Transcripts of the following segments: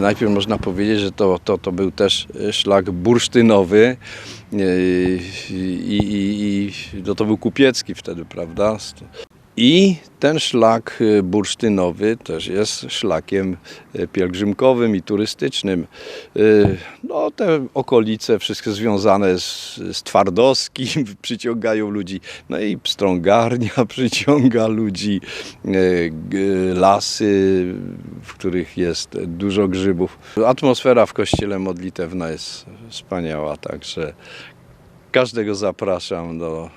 najpierw można powiedzieć, że to, to, to był też szlak bursztynowy e, i, i, i no to był kupiecki wtedy, prawda? I ten szlak e, bursztynowy też jest szlakiem e, pielgrzymkowym i turystycznym. E, No, te okolice, wszystkie związane z, z Twardowskim, przyciągają ludzi. No i Pstrągarnia przyciąga ludzi, lasy, w których jest dużo grzybów. Atmosfera w kościele modlitewna jest wspaniała, także każdego zapraszam do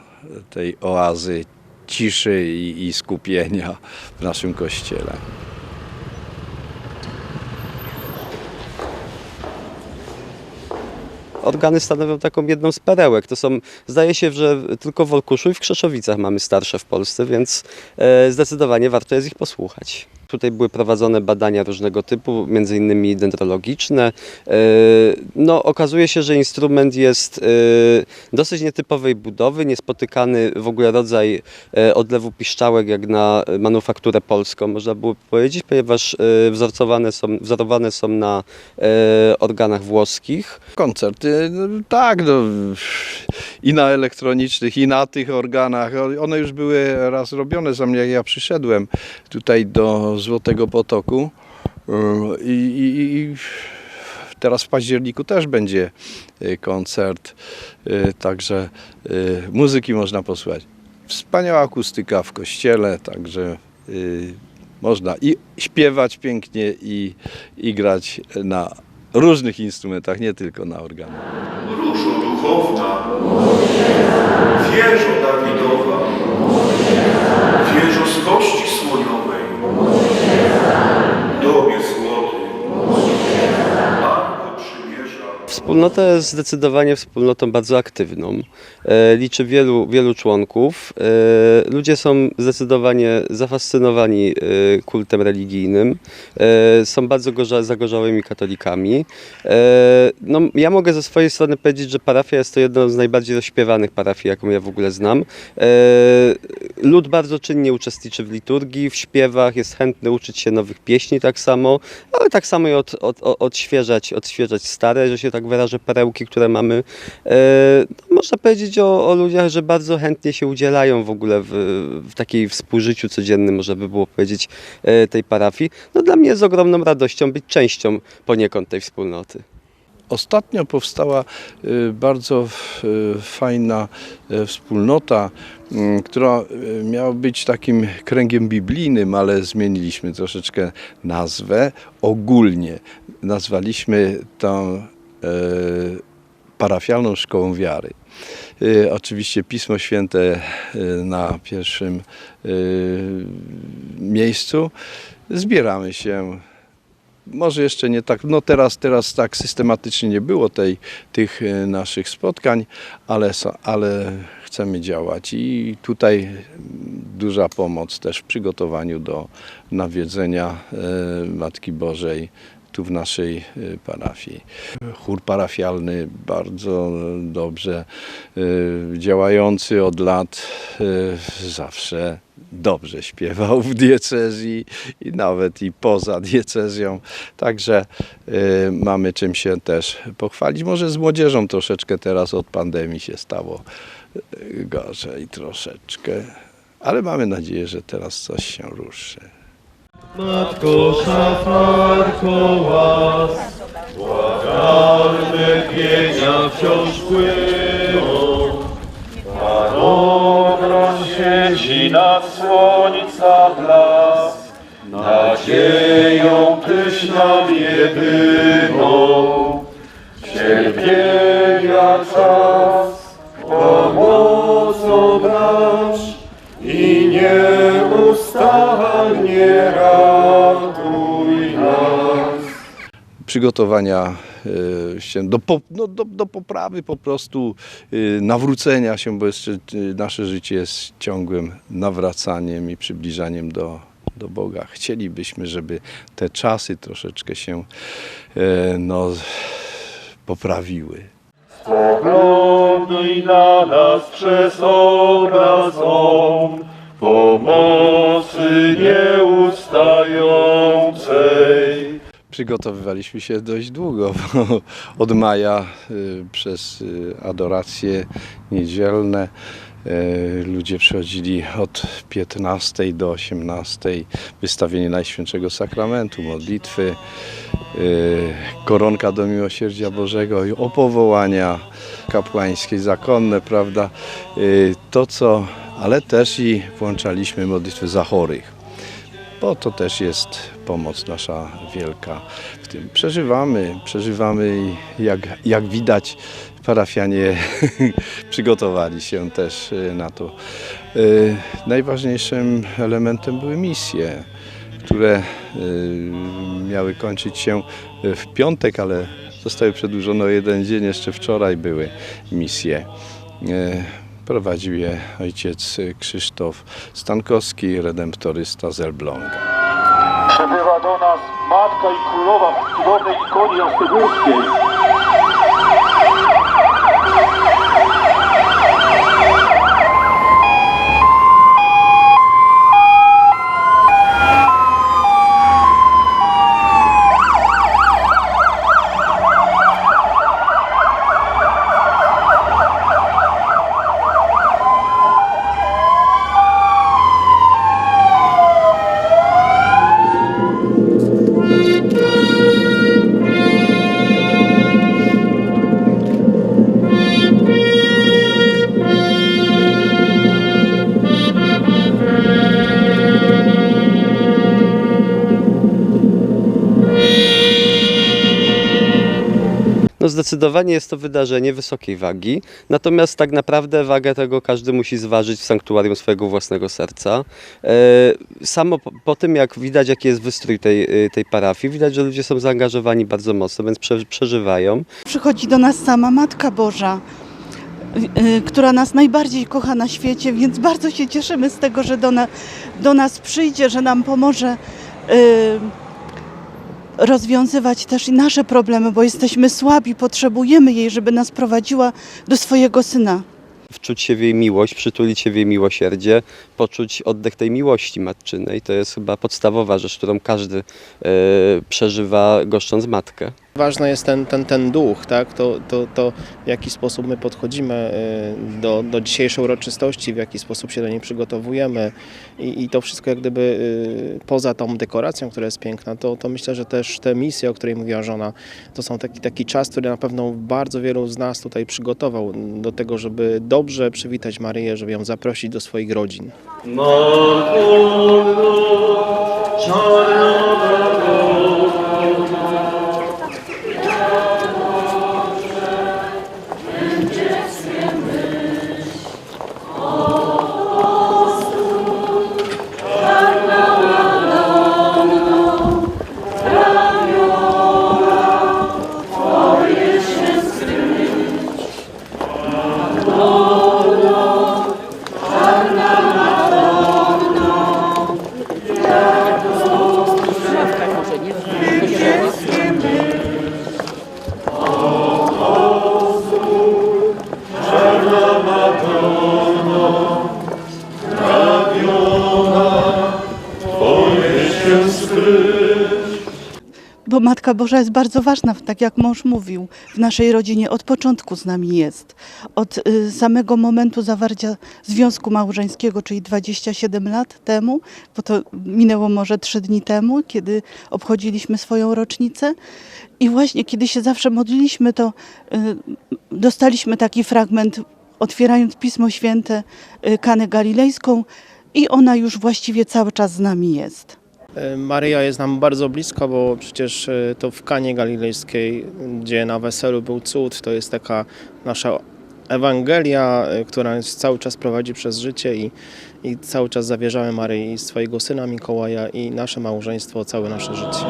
tej oazy ciszy i, i skupienia w naszym kościele. Organy stanowią taką jedną z perełek. To są, zdaje się, że tylko w Olkuszu i w Krzeszowicach mamy starsze w Polsce, więc e, zdecydowanie warto jest ich posłuchać. Tutaj były prowadzone badania różnego typu, między innymi dendrologiczne. E, No, okazuje się, że instrument jest e, dosyć nietypowej budowy, niespotykany w ogóle rodzaj e, odlewu piszczałek jak na manufakturę polską, można było powiedzieć, ponieważ wzorcowane są, wzorowane są na organach włoskich. Koncerty, no, tak, no, i na elektronicznych, i na tych organach. One już były raz robione za mnie, jak ja przyszedłem tutaj do Złotego Potoku. Yy, I, i, i teraz w październiku też będzie y, koncert, y, także y, muzyki można posłuchać. Wspaniała akustyka w kościele, także y, można i śpiewać pięknie, i, i grać na różnych instrumentach, nie tylko na organach. Różo duchowna, wieżo Wspólnota jest zdecydowanie wspólnotą bardzo aktywną. E, liczy wielu, wielu członków. E, ludzie są zdecydowanie zafascynowani e, kultem religijnym. Są bardzo gorza, zagorzałymi katolikami. No, ja mogę ze swojej strony powiedzieć, że parafia jest to jedna z najbardziej rozśpiewanych parafii, jaką ja w ogóle znam. Lud bardzo czynnie uczestniczy w liturgii, w śpiewach, jest chętny uczyć się nowych pieśni tak samo, ale tak samo i od, od, odświeżać, odświeżać stare, że się tak wyrażę, perełki, które mamy. E, no, można powiedzieć o, o ludziach, że bardzo chętnie się udzielają w ogóle w, w takiej współżyciu codziennym, można by było powiedzieć, e, tej parafii. No dla mnie jest ogromną radością być częścią poniekąd tej wspólnoty. Ostatnio powstała y, bardzo fajna wspólnota, która miała być takim kręgiem biblijnym, ale zmieniliśmy troszeczkę nazwę. Ogólnie nazwaliśmy tą parafialną szkołą wiary. Y, Oczywiście Pismo Święte y, na pierwszym miejscu. Zbieramy się może jeszcze nie tak, no teraz, teraz tak systematycznie nie było tej, tych e, naszych spotkań, ale, ale chcemy działać i tutaj duża pomoc też w przygotowaniu do nawiedzenia e, Matki Bożej tu w naszej e, parafii. Chór parafialny bardzo dobrze e, działający od lat, e, zawsze dobrze śpiewał w diecezji i nawet i poza diecezją. Także y, mamy czym się też pochwalić. Może z młodzieżą troszeczkę teraz od pandemii się stało y, gorzej troszeczkę, ale mamy nadzieję, że teraz coś się ruszy. Matko szafarko łas, błagalne pienia wciąż płyną. Parogra świeci nad słońca blask, nadzieją tyś nam jedyną. Cierpienia Przygotowania y, się do, no, do, do poprawy po prostu y, nawrócenia się, bo jeszcze y, nasze życie jest ciągłym nawracaniem i przybliżaniem do, do Boga. Chcielibyśmy, żeby te czasy troszeczkę się no, poprawiły. Spoglądaj na nas przez obraz on, pomocy nieustającej. Przygotowywaliśmy się dość długo, od maja y, przez y, adoracje niedzielne y, ludzie przychodzili od 15 do 18, wystawienie Najświętszego Sakramentu, modlitwy, koronka do Miłosierdzia Bożego i opowołania kapłańskie, zakonne, prawda? To co, ale też i włączaliśmy modlitwy za chorych bo to też jest pomoc nasza wielka w tym. Przeżywamy, przeżywamy i jak, jak widać parafianie przygotowali się też y, na to. Y, Najważniejszym elementem były misje, które y, miały kończyć się w piątek, ale zostały przedłużone o jeden dzień, jeszcze wczoraj były misje. Prowadził je ojciec Krzysztof Stankowski, redemptorysta z Elbląga. Przybywa do nas Matka i Królowa w cudownej ikonie ostygórskiej. No zdecydowanie jest to wydarzenie wysokiej wagi, natomiast tak naprawdę wagę tego każdy musi zważyć w sanktuarium swojego własnego serca. E, Samo po, tym, jak widać, jaki jest wystrój tej, y, tej parafii, widać, że ludzie są zaangażowani bardzo mocno, więc prze, przeżywają. Przychodzi do nas sama Matka Boża, y, która nas najbardziej kocha na świecie, więc bardzo się cieszymy z tego, że do, na, do nas przyjdzie, że nam pomoże y, rozwiązywać też nasze problemy, bo jesteśmy słabi, potrzebujemy jej, żeby nas prowadziła do swojego Syna. Wczuć się w jej miłość, przytulić się w jej miłosierdzie, poczuć oddech tej miłości matczynej. To jest chyba podstawowa rzecz, którą każdy e, przeżywa goszcząc matkę. Ważny jest ten, ten, ten duch, tak? to, to, to w jaki sposób my podchodzimy y, do, do dzisiejszej uroczystości, w jaki sposób się do niej przygotowujemy i, i to wszystko jak gdyby y, poza tą dekoracją, która jest piękna, to, to myślę, że też te misje, o której mówiła żona, to są taki, taki czas, który na pewno bardzo wielu z nas tutaj przygotował do tego, żeby dobrze przywitać Maryję, żeby ją zaprosić do swoich rodzin. Bo Matka Boża jest bardzo ważna, tak jak mąż mówił, w naszej rodzinie od początku z nami jest. Od y, samego momentu zawarcia związku małżeńskiego, czyli 27 lat temu, bo to minęło może 3 dni temu, kiedy obchodziliśmy swoją rocznicę. I właśnie kiedy się zawsze modliliśmy, to y, dostaliśmy taki fragment, otwierając Pismo Święte, y, Kanę Galilejską, i ona już właściwie cały czas z nami jest. E, Maryja jest nam bardzo bliska, bo przecież e, to w Kanie Galilejskiej, gdzie na weselu był cud, to jest taka nasza Ewangelia, e, która cały czas prowadzi przez życie i, i cały czas zawierzamy Maryi swojego syna Mikołaja i nasze małżeństwo, całe nasze życie.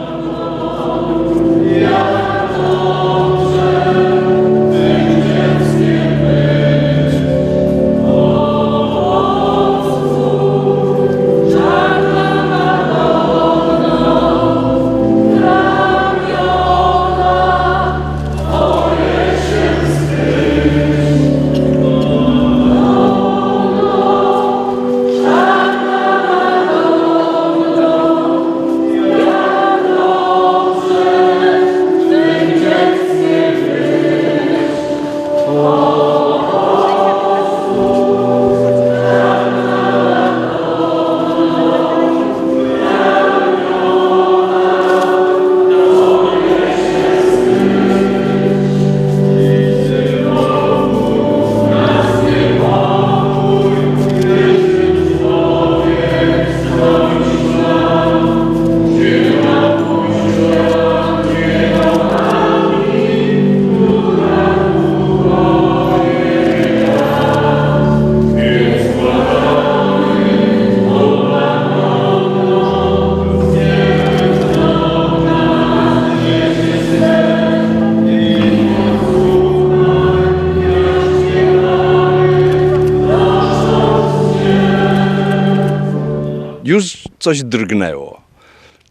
Coś drgnęło.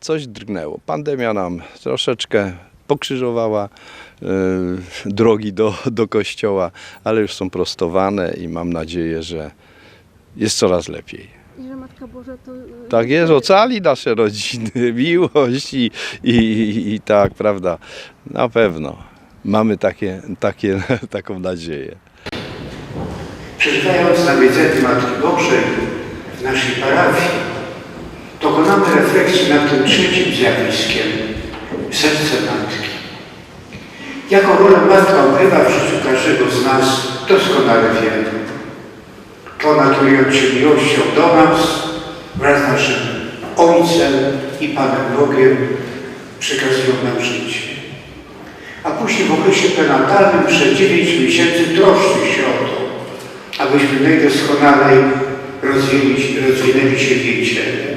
Coś drgnęło. Pandemia nam troszeczkę pokrzyżowała y, drogi do, do kościoła, ale już są prostowane i mam nadzieję, że jest coraz lepiej. I że Matka Boża to... y, Tak jest, ocali nasze rodziny, miłość i, i, i, i tak, prawda, na pewno. Mamy takie, takie, taką nadzieję. Przeżywając nawiedzenie Matki Bożej w naszej parafii, dokonamy refleksji nad tym trzecim zjawiskiem serce Matki. Jaką rolę Matka odgrywa w życiu każdego z nas, doskonale wiemy. To naturując się miłością do nas, wraz z naszym Ojcem i Panem Bogiem, przekazują nam życie. A później w okresie prenatalnym przez 9 miesięcy troszczy się o to, abyśmy najdoskonalej rozwinęli, rozwinęli się w jej ciele.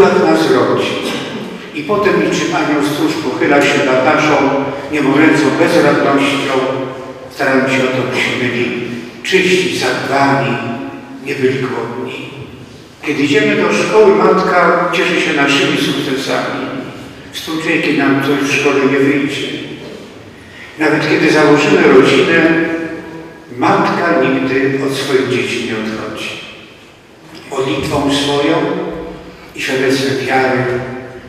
Bólach nas rodzi i potem niczym anioł stróż pochyla się nad naszą niemowlęcą bezradnością, starając się o to, byśmy byli czyści, zadbani, nie byli głodni. Kiedy idziemy do szkoły, matka cieszy się naszymi sukcesami. Współczuje, kiedy nam coś w szkole nie wyjdzie. Nawet kiedy założymy rodzinę, matka nigdy od swoich dzieci nie odchodzi. Modlitwą swoją i świadectwem wiary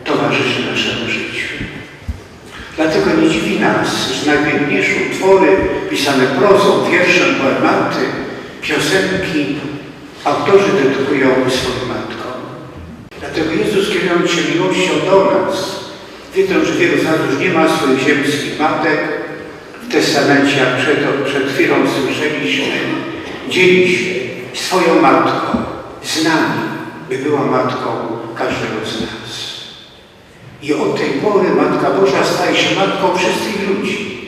towarzyszy naszemu życiu. Dlatego nie dziwi nas, że najpiękniejsze utwory pisane prozą, wierszem, poematy, piosenki autorzy dedykują swoim matkom. Dlatego Jezus kierując się miłością do nas, wiedząc, że wielu z nas już nie ma swoich ziemskich matek, w testamencie, jak przed, przed chwilą słyszeliśmy, dzieli się swoją matką z nami, by była matką każdego z nas. I od tej pory Matka Boża staje się matką wszystkich ludzi.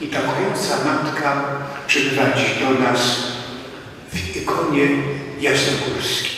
I ta kojąca matka przybywa dziś do nas w ikonie jasnogórskiej.